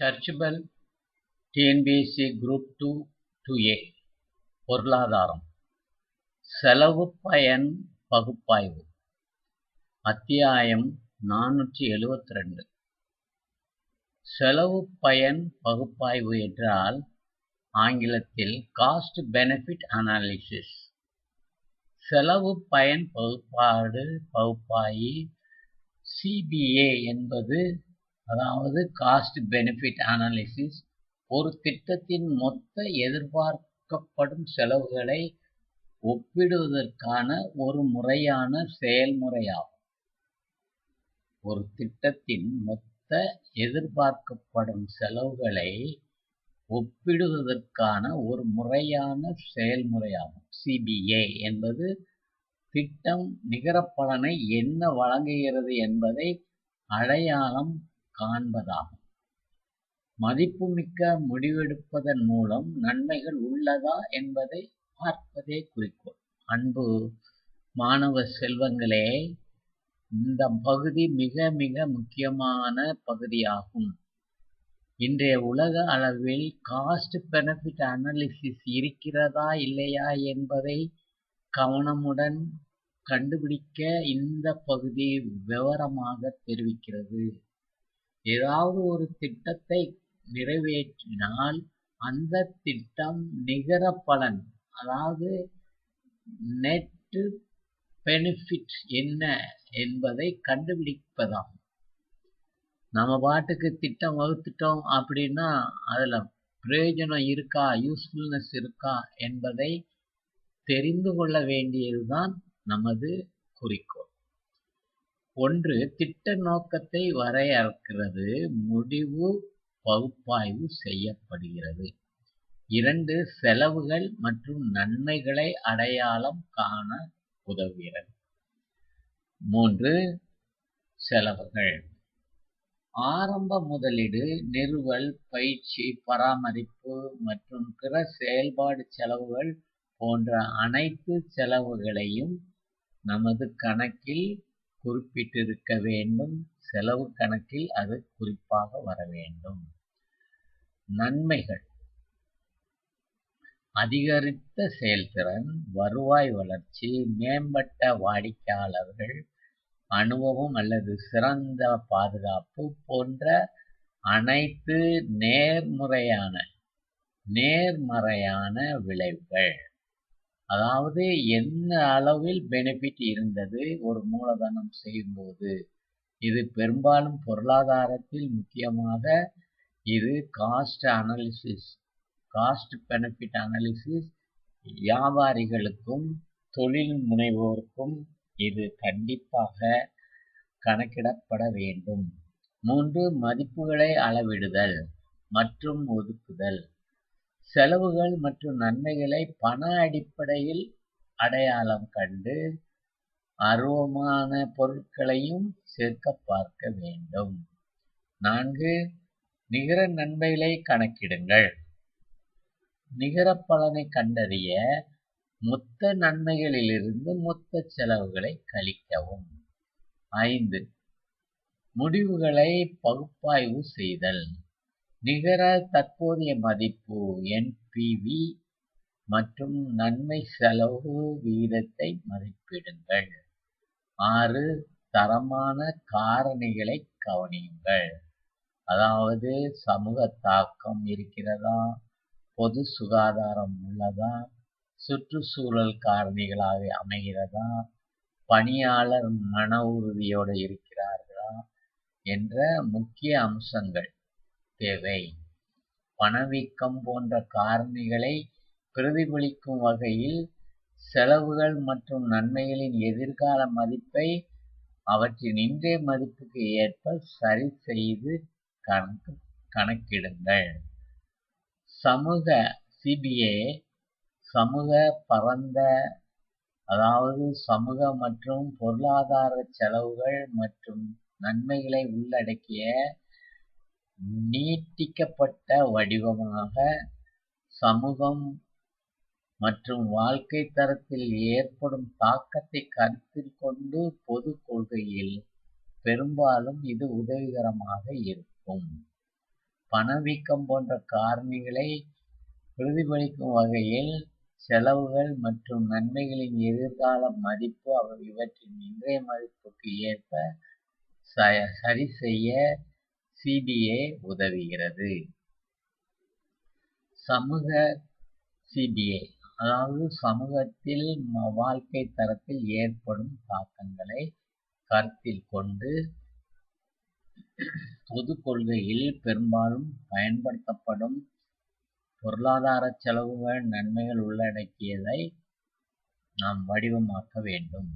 சர்ச்சுபல் TNPSC group two two A பொருளாதாரம். செலவு பயன் பகுப்பாய்வு. அத்தியாயம் நானூற்றி எழுவத்தி ரெண்டு செலவு பயன் பகுப்பாய்வு என்றால் ஆங்கிலத்தில் காஸ்ட் பெனிஃபிட் அனாலிசிஸ் செலவு பயன் பகுப்பாடு பகுப்பாயி சிபிஏ என்பது அதாவது காஸ்ட் பெனிஃபிட் அனாலிசிஸ் ஒரு திட்டத்தின் மொத்த எதிர்பார்க்கப்படும் செலவுகளை ஒப்பிடுவதற்கான ஒரு முறையான செயல்முறையாகும். ஒரு திட்டத்தின் மொத்த எதிர்பார்க்கப்படும் செலவுகளை ஒப்பிடுவதற்கான ஒரு முறையான செயல்முறையாகும். சிபிஏ என்பது திட்டம் நிகர பலனை என்ன வழங்குகிறது என்பதை அடையாளம் காண்பதாகும். மதிப்புமிக்க முடிவெடுப்பதன் மூலம் நன்மைகள் உள்ளதா என்பதை பார்ப்பதே குறிக்கோள். அன்பு மாணவ செல்வங்களே இந்த பகுதி மிக மிக முக்கியமான பகுதியாகும். இன்றைய உலக அளவில் காஸ்ட் பெனிஃபிட் அனாலிசிஸ் இருக்கிறதா இல்லையா என்பதை கவனமுடன் கண்டுபிடிக்க இந்த பகுதி விவரமாக தெரிவிக்கிறது. ஏதாவது ஒரு திட்டத்தை நிறைவேற்றினால் அந்த திட்டம் நிகர பலன். அதாவது நெட் பெனிஃபிட் என்ன என்பதை கண்டுபிடிப்பதாம் நம்ம பாட்டுக்கு திட்டம் வகுத்துட்டோம் அப்படின்னா அதில் பிரயோஜனம் இருக்கா யூஸ்ஃபுல்னஸ் இருக்கா என்பதை தெரிந்து கொள்ள வேண்டியதுதான் நமது குறிக்கோள். ஒன்று திட்ட நோக்கத்தை வரையறுக்கிறது முடிவு பகுப்பாய்வு செய்யப்படுகிறது. இரண்டு செலவுகள் மற்றும் நன்மைகளை அடையாளம் காண உதவுகிறது. மூன்று செலவுகள். ஆரம்ப முதலீடு நிறுவல் பயிற்சி பராமரிப்பு மற்றும் பிற செயல்பாடு செலவுகள் போன்ற அனைத்து செலவுகளையும் நமது கணக்கில் குறிப்பிட்டிருக்க வேண்டும். செலவு கணக்கில் அது குறிப்பாக வர வேண்டும். நன்மைகள். அதிகரித்த செயல்திறன் வருவாய் வளர்ச்சி மேம்பட்ட வாடிக்கையாளர்கள் அனுபவம் அல்லது சிறந்த பாதுகாப்பு போன்ற அனைத்து நேர்முறையான நேர்மறையான விளைவுகள். அதாவது என்ன அளவில் பெனிஃபிட் இருந்தது ஒரு மூலதனம் செய்யும்போது? இது பெரும்பாலும் பொருளாதாரத்தில் முக்கியமாக இது cost analysis cost benefit analysis வியாபாரிகளுக்கும் தொழில் முனைவோருக்கும் இது கண்டிப்பாக கணக்கிடப்பட வேண்டும். மூன்று மதிப்புகளை அளவிடுதல் மற்றும் ஒதுக்குதல். செலவுகள் மற்றும் நன்மைகளை பண அடிப்படையில் அடையாளம் கண்டு அருவமான பொருட்களையும் சேர்க்க பார்க்க வேண்டும். நான்கு நிகர நன்மைகளை கணக்கிடுங்கள். நிகர பலனை கண்டறிய மொத்த நன்மைகளிலிருந்து மொத்த செலவுகளை கழிக்கவும். ஐந்து முடிவுகளை பகுப்பாய்வு செய்தல். நிகர தற்போதைய மதிப்பு என்பிவி மற்றும் நன்மை செலவு விகிதத்தை மதிப்பிடுங்கள். ஆறு தரமான காரணிகளை கவனியுங்கள். அதாவது சமூக தாக்கம் இருக்கிறதா? பொது சுகாதாரம் உள்ளதா? சுற்றுச்சூழல் காரணிகளாக அமைகிறதா? பணியாளர் மன உறுதியோடு இருக்கிறார்களா? என்ற முக்கிய அம்சங்கள். தேவை. பணவீக்கம் போன்ற காரணிகளை பிரதிபலிக்கும் வகையில் செலவுகள் மற்றும் நன்மைகளின் எதிர்கால மதிப்பை அவற்றின் இன்றைய மதிப்புக்கு ஏற்ப சரி செய்து கணக்கு கணக்கிடுங்கள். சமூக சிபிஏ சமூக பரந்த அதாவது சமூக மற்றும் பொருளாதார செலவுகள் மற்றும் நன்மைகளை உள்ளடக்கிய நீட்டிக்கப்பட்ட வடிவமாக சமூகம் மற்றும் வாழ்க்கை தரத்தில் ஏற்படும் தாக்கத்தை கருத்தில் கொண்டு பொது கொள்கையில் பெரும்பாலும் இது உதவிகரமாக இருக்கும். பணவீக்கம் போன்ற காரணிகளை பிரதிபலிக்கும் வகையில் செலவுகள் மற்றும் நன்மைகளின் எதிர்கால மதிப்பு இவற்றின் இன்றைய மதிப்புக்கு ஏற்ப சரிசெய்ய சிபிஏ உதவுகிறது. சமூக சிபிஏ அதாவது சமூகத்தில் வாழ்க்கை தரத்தில் ஏற்படும் தாக்கங்களை கருத்தில் கொண்டு பொது கொள்கையில் பெரும்பாலும் பயன்படுத்தப்படும் பொருளாதார செலவுகள் நன்மைகள் உள்ளடக்கியதை நாம் வடிவமாக்க வேண்டும்.